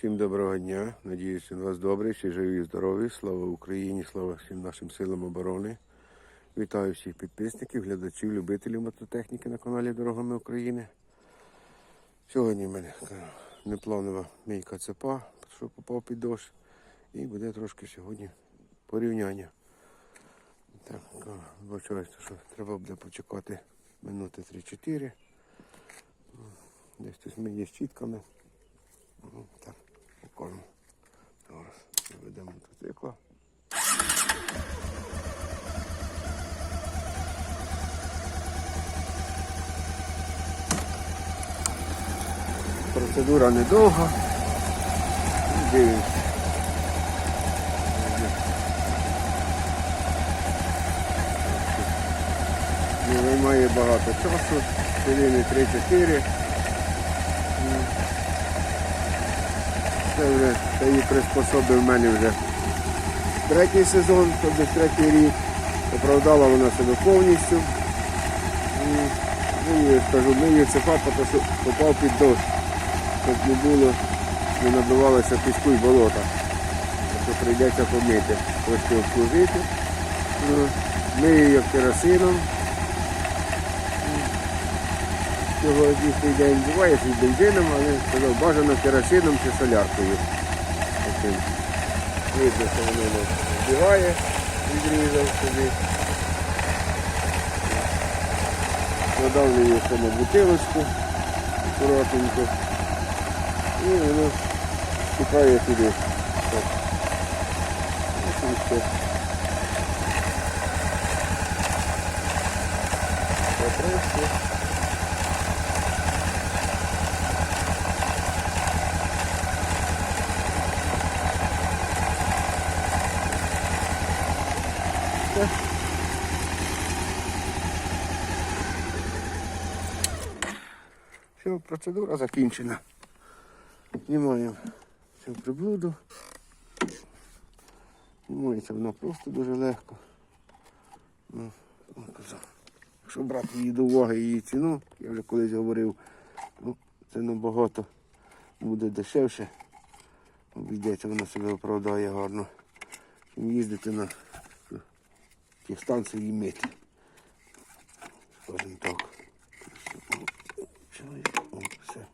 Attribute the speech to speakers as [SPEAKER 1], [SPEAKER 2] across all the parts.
[SPEAKER 1] Всім доброго дня. Надіюсь, у вас добре, всі живі і здорові. Слава Україні, слава всім нашим силам оборони. Вітаю всіх підписників, глядачів, любителів мототехніки на каналі Дорогами України. Сьогодні в мене непланова мійка цепа, що попав під дощ. І буде трошки сьогодні порівняння. Так, вибачаюся, що треба буде почекати минути 3-4. Десь тут ми є щітками. Так, покажемо. Зараз заведемо мотоцикла. Процедура недовга. Дивимося. Не займає багато часу. Хвилини 3-4. Це вже це її приспособив в мене вже третій сезон, тобто третій рік. Оправдала вона себе повністю. Ну, я скажу, ми її цепа, попав під дощ. Щоб не було, не набивалося піску і болота. Тобто прийдеться помити, трошки обслужити. Ну, Мию її керосином. Сьогоднішній день буває з бензином, але сказав, бажано керосином чи соляркою. Таким. Видно, що воно збігає, відрізав собі. Надав її саме бутилочку акуратненько. І воно вступає туди. Ось все. Все, процедура закінчена. Знімаємо цю приблуду. Знімається вона просто дуже легко. Ну. Якщо брати її до уваги її ціну, я вже колись говорив, ну, це набагато буде дешевше. Обійдеться, вона себе оправдає гарно. Чим їздити на ті станції і мити. Скажімо так. Чоловік, о, все.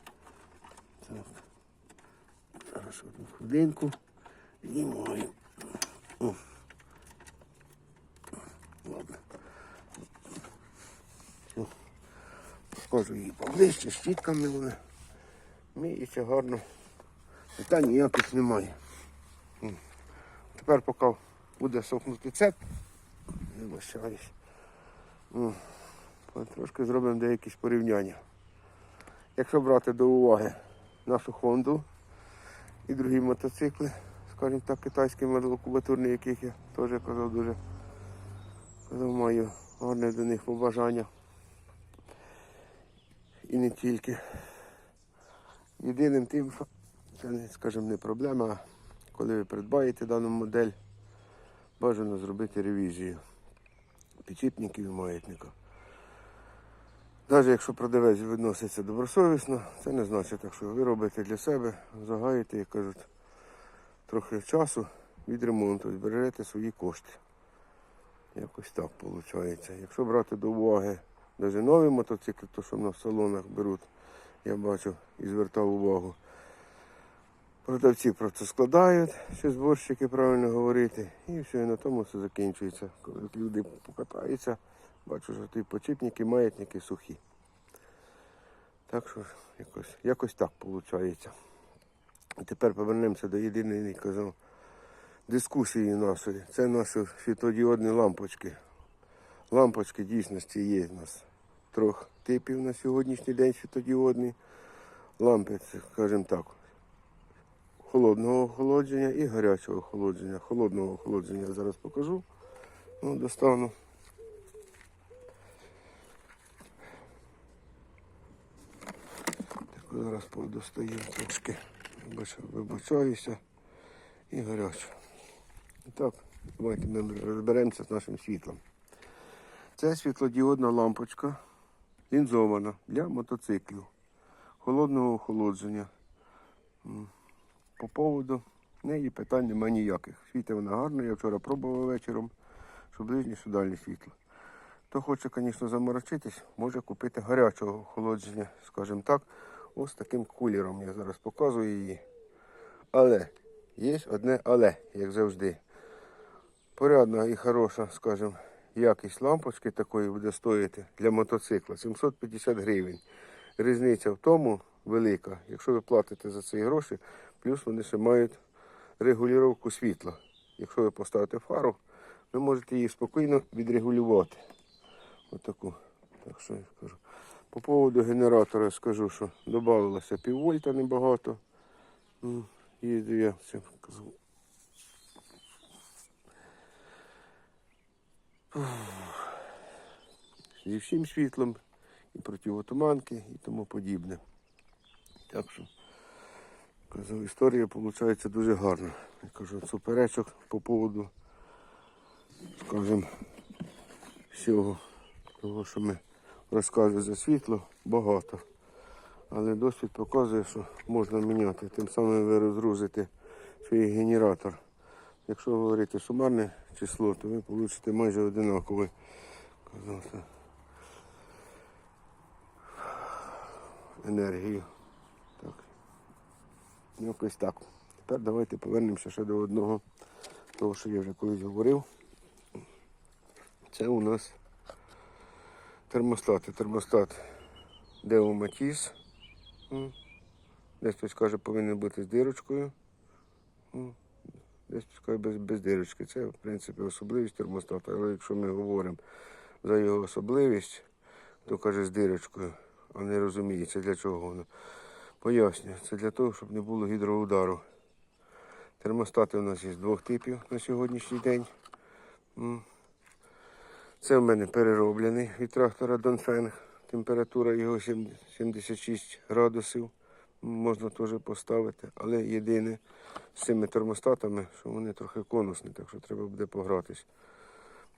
[SPEAKER 1] Так. Зараз одну хвилинку. Знімаю. О. Ладно. Все. Покажу її поближче, щітками вони. Міється гарно. Питань ніяких немає. Тепер поки буде сохнути цеп, не лишаюсь. Трошки зробимо деякі порівняння. Якщо брати до уваги нашу Хонду і другі мотоцикли, скажімо так, китайські моделокубатурні, яких я теж казав дуже казав, маю гарне до них побажання. І не тільки. Єдиним тим, що це, скажімо, не проблема, коли ви придбаєте дану модель, бажано зробити ревізію підчіпників і маятника. Навіть якщо продавець відноситься добросовісно, це не значить, так, що ви робите для себе, загаєте, як кажуть, трохи часу від ремонту, збережете свої кошти. Якось так виходить. Якщо брати до уваги навіть нові мотоцикли, то що в нас в салонах беруть, я бачу і звертав увагу. Продавці просто складають, що зборщики правильно говорити, і все, і на тому все закінчується. Коли люди покатаються, бачу, що ті почіпники, маятники сухі. Так що якось, якось так виходить. І тепер повернемося до єдиної казав, дискусії нашої. Це наші світлодіодні лампочки. Лампочки дійсності є у нас трьох типів на сьогоднішній день світлодіодні. Лампи, скажімо так, холодного охолодження і гарячого охолодження. Холодного охолодження я зараз покажу. Ну, достану. Зараз подостаю трошки. Вибачаюся і гаряче. І так, давайте ми розберемося з нашим світлом. Це світлодіодна лампочка лінзована для мотоциклів холодного охолодження. По поводу неї питань немає ніяких. Світить вона гарно, я вчора пробував вечором, що ближнє, що дальнє світло. Хто хоче, звісно, заморочитись, може купити гарячого охолодження, скажімо так, ось таким кулером. Я зараз показую її. Але є одне але, як завжди. Порядна і хороша, скажімо, якість лампочки такої буде стоїти для мотоцикла 750 гривень. Різниця в тому велика, якщо ви платите за ці гроші, плюс вони ще мають регулювання світла. Якщо ви поставите фару, ви можете її спокійно відрегулювати. Отаку. Так що я скажу. По поводу генератора скажу, що додавалося піввольта небагато. Їду я це казав. Зі всім світлом, і противотуманки, і тому подібне. Так що, казав, історія виходить дуже гарна. Я кажу, суперечок по поводу, скажімо, всього того, що ми розказуємо за світло, багато. Але досвід показує, що можна міняти. Тим самим ви розгрузите свій генератор. Якщо говорити сумарне число, то ви получите майже одинакове. енергію. Так. Якось так. Тепер давайте повернемося ще до одного, того, що я вже колись говорив. Це у нас термостат. Термостат Део Матіс. Десь хтось каже, повинен бути з дирочкою. Десь хтось каже без, без дирочки. Це, в принципі, особливість термостата. Але якщо ми говоримо за його особливість, то каже з дирочкою, а не розуміє, це для чого воно. Пояснюю, це для того, щоб не було гідроудару. Термостати у нас є двох типів на сьогоднішній день. Це в мене перероблений від трактора Донфенг. Температура його 76 градусів. Можна теж поставити. Але єдине з цими термостатами, що вони трохи конусні, так що треба буде погратись.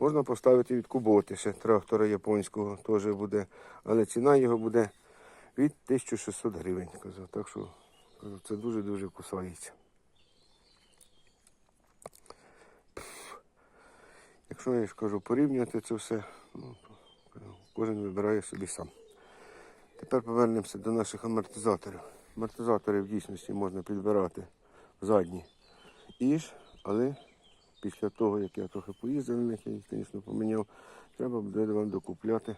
[SPEAKER 1] Можна поставити від Куботи ще трактора японського теж буде, але ціна його буде від 1600 гривень. Казав. Так що це дуже-дуже кусається. Якщо я ж кажу порівнювати це все, ну, кожен вибирає собі сам. Тепер повернемося до наших амортизаторів. Амортизатори в дійсності можна підбирати задні іж, але після того, як я трохи поїздив на них, я їх, звісно, поміняв, треба буде вам докупляти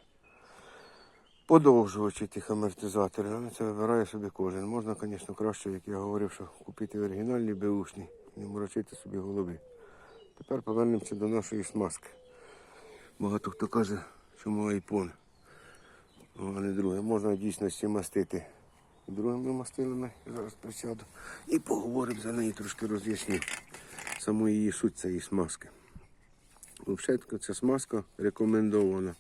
[SPEAKER 1] подовжувачі тих амортизаторів. Але це вибирає собі кожен. Можна, звісно, краще, як я говорив, що купити оригінальні беушні, не морочити собі голови. Тепер повернемося до нашої смазки. Багато хто каже, чому айпон, а не друге. Можна в дійсності мастити другими мастилами. Я зараз присяду. І поговоримо за неї, трошки роз'ясню саму її суть цієї смазки. Взагалі, ця смазка рекомендована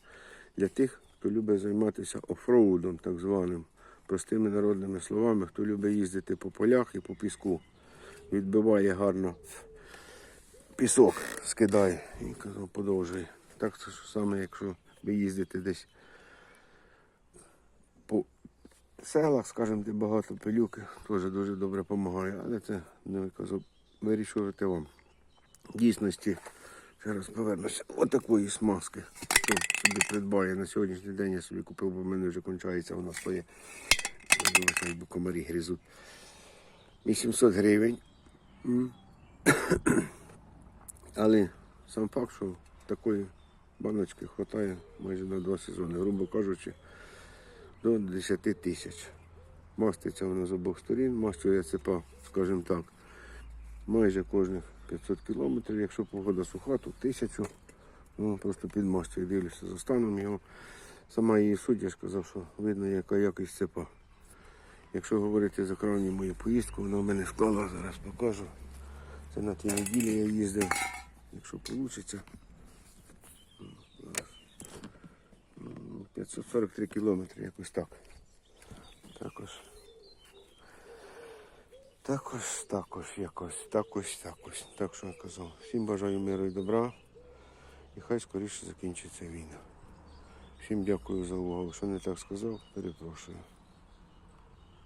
[SPEAKER 1] для тих, хто любить займатися офроудом, так званим, простими народними словами, хто любить їздити по полях і по піску. Відбиває гарно пісок скидає і казав, подовжує. Так це саме, якщо ви їздите десь по селах, скажімо, де багато пилюки, теж дуже добре допомагає, але це не казав, вирішувати вам. В дійсності, ще раз повернуся, отакої смазки. Хто собі придбає на сьогоднішній день, я собі купив, бо в мене вже кончається, вона якби комарі гризуть. 800 гривень. Але сам факт, що такої баночки вистачає майже на два сезони, грубо кажучи, до 10 тисяч. Маститься воно з обох сторін, мастує цепа, скажімо так, майже кожних 500 кілометрів. Якщо погода суха, то тисячу. Ну, просто підмастує, дивлюся за станом його. Сама її суть, я ж казав, що видно, яка якість цепа. Якщо говорити за крайню мою поїздку, вона в мене склала, зараз покажу. Це на тій неділі я їздив, якщо вийде. 543 кілометри, якось так. Також. Також, також, якось, також, також. Так що я казав. Всім бажаю миру і добра. І хай скоріше закінчиться війна. Всім дякую за увагу. Що не так сказав, перепрошую.